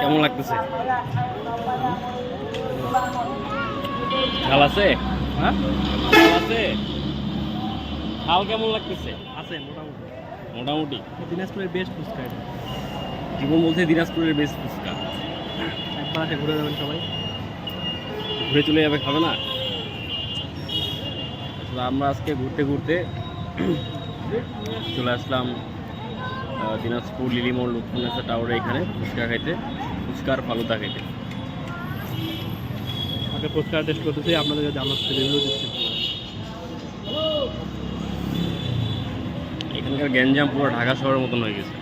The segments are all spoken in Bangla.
কেমন লাগতেছে? ঝাল আছে? হ্যাঁ? আছে? ঝাল কেমন লাগতেছে? আছে মোটামুটি। মোটামুটি? দিনাজপুরের বেস্ট ফুচকা এটা। জীবন বলতে দিনাজপুরের বেস্ট ফুচকা। একবার আসে ঘুরে যাবেন সবাই। ঘুরে চলে যাবে খাবে না? আসলে আমরা আজকে ঘুরতে ঘুরতে চলে আসলাম দিনাজপুর লিলিমোড় লুৎফুন্নেসা টাওয়ারে এখানে ফুচকা খাইতে ফুচকার ফালুদা খাইতে। আগে ফুচকা টেস্ট করতেছি জানাচ্ছি রিভিউ দিচ্ছি। এখানকার গ্যাঞ্জাম পুরো ঢাকা শহরের মতন হয়ে গেছে।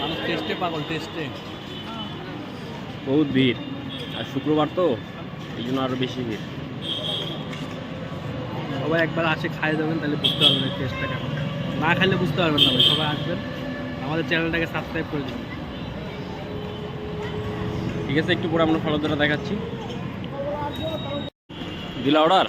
মানুষ টেস্টে পাগল টেস্টে বহুত ভিড়। আর শুক্রবার তো এই জন্য আরও বেশি ভিড়। সবাই একবার আসে খাই যাবেন তাহলে বুঝতে পারবেন টেস্টটা কেমন। না খাইলে বুঝতে পারবেন না ভাই সবাই আসবেন। আমাদের চ্যানেলটাকে সাবস্ক্রাইব করে দিন ঠিক আছে একটু পরে আমরা ফালুদাটা দেখাচ্ছি। দিলা অর্ডার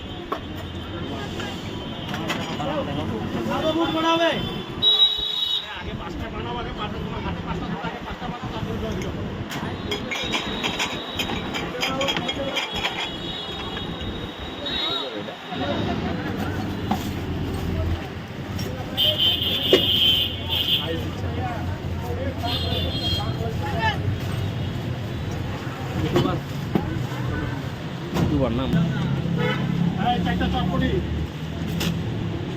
দুবার নাম।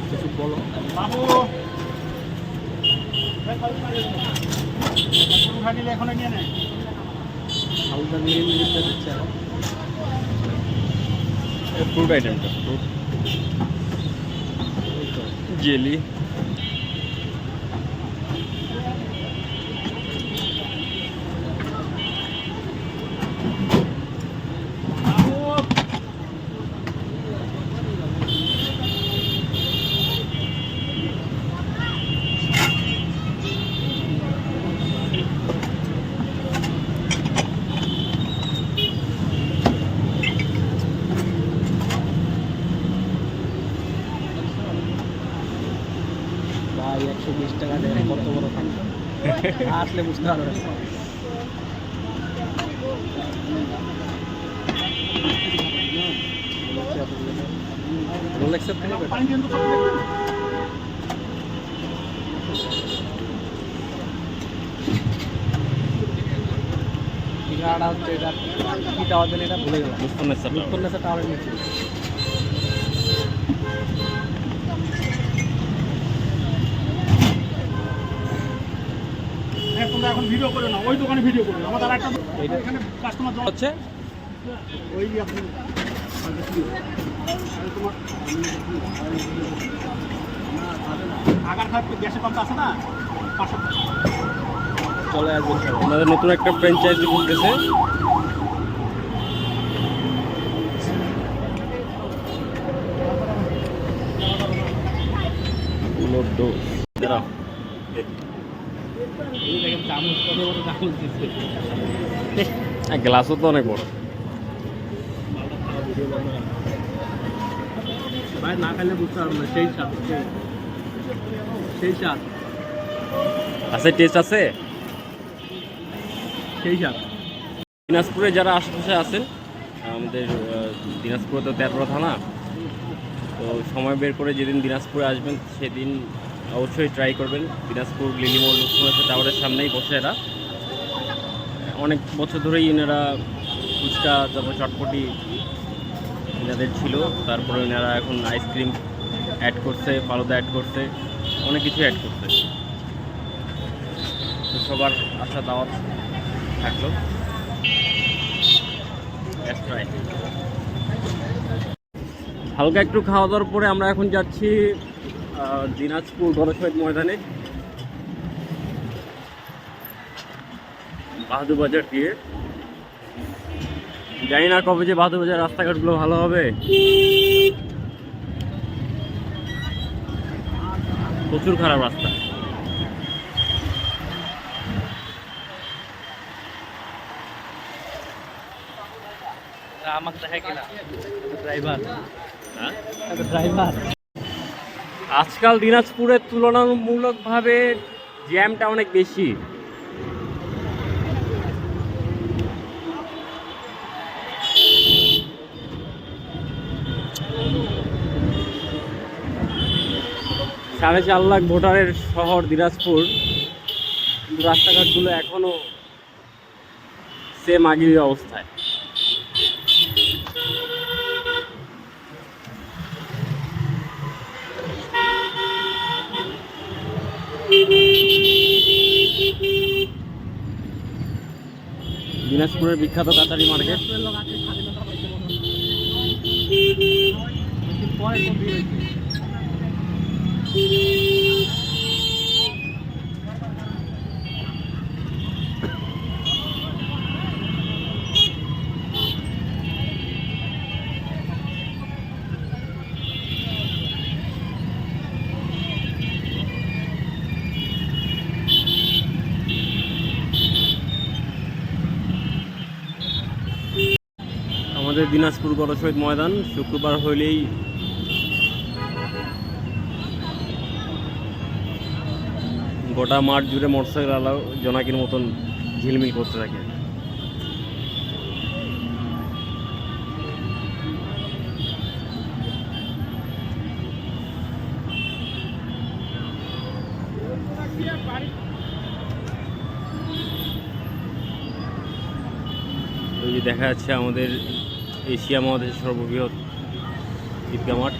কিছু বলো। ফ্রুট আইটেমটা ফ্রুট জেলি ভাই একশো বিশ টাকা দেয় কত বড় ফাংশন আসলে বুঝতে পারবে রোলেক্সের থেকে ঠিকানাটা হচ্ছে এটা কি টাওয়ার দেন এটা ভুলে গেলাম উত্তরনেসা টাওয়ারের নিচে তোমরা এখন ভিডিও করো না ওই দোকানে ভিডিও করো। আমাদের একটা এখানে কাস্টমার হচ্ছে? ওই আপনি তোমার আগার খাট গ্যাসের পাম্প আছে না? পাশে চলে আমাদের নতুন একটা ফ্র্যাঞ্চাইজি খুলতেছে। লোডো দাঁড়াও। গ্লাসও তো অনেক বড়। ভাই না বুঝতে পারব না সেই স্বাদ সেই- সেই স্বাদ। আছে টেস্ট আছে? সেই স্বাদ। দিনাজপুরে যারা আশেপাশে আছেন আমাদের দিনাজপুরে তো তেরো থানা। তো সময় বের করে যেদিন দিনাজপুরে আসবেন সেদিন অবশ্যই ট্রাই করবেন। দিনাজপুর লিলিমোড় লুৎফুন্নেসা টাওয়ারের সামনেই বসে এরা। অনেক বছর ধরেই এনারা ফুচকা তারপর চটপটি এনাদের ছিল। তারপরে এনারা এখন আইসক্রিম অ্যাড করছে, ফালুদা অ্যাড করছে, অনেক কিছু অ্যাড করছে। তো সবার আশা দাওয়াত থাকল। হালকা একটু খাওয়া দাওয়ার পরে আমরা এখন যাচ্ছি দিনাজপুর বড় শহীদ ময়দানে বাহাদুর বাজার দিয়ে। জানি না কবে যে বাহাদুর বাজার রাস্তাঘাটগুলো ভালো হবে। প্রচুর খারাপ রাস্তা। আমাকে দেখা কিনা ড্রাইভার হ্যাঁ? ড্রাইভার আজকাল দিনাজপুরের তুলনামূলকভাবে জ্যামটা অনেক বেশি। সাড়ে চার লাখ ভোটারের শহর দিনাজপুর। রাস্তাঘাটগুলো এখনও সেম আগের অবস্থায়। দিনাজপুরের বিখ্যাত কাতারি মার্কেট। পরে আমাদের দিনাজপুর গণশহীদ ময়দান, শুক্রবার হইলেই গোটা মাঠ জুড়ে মোটরসাইকেল আলাও জোনাকির মতন ঝিলমিল করতে থাকে। ওই যে দেখা যাচ্ছে আমাদের এশিয়া মহাদেশের সর্ববৃহৎ ঈদগা মাঠ।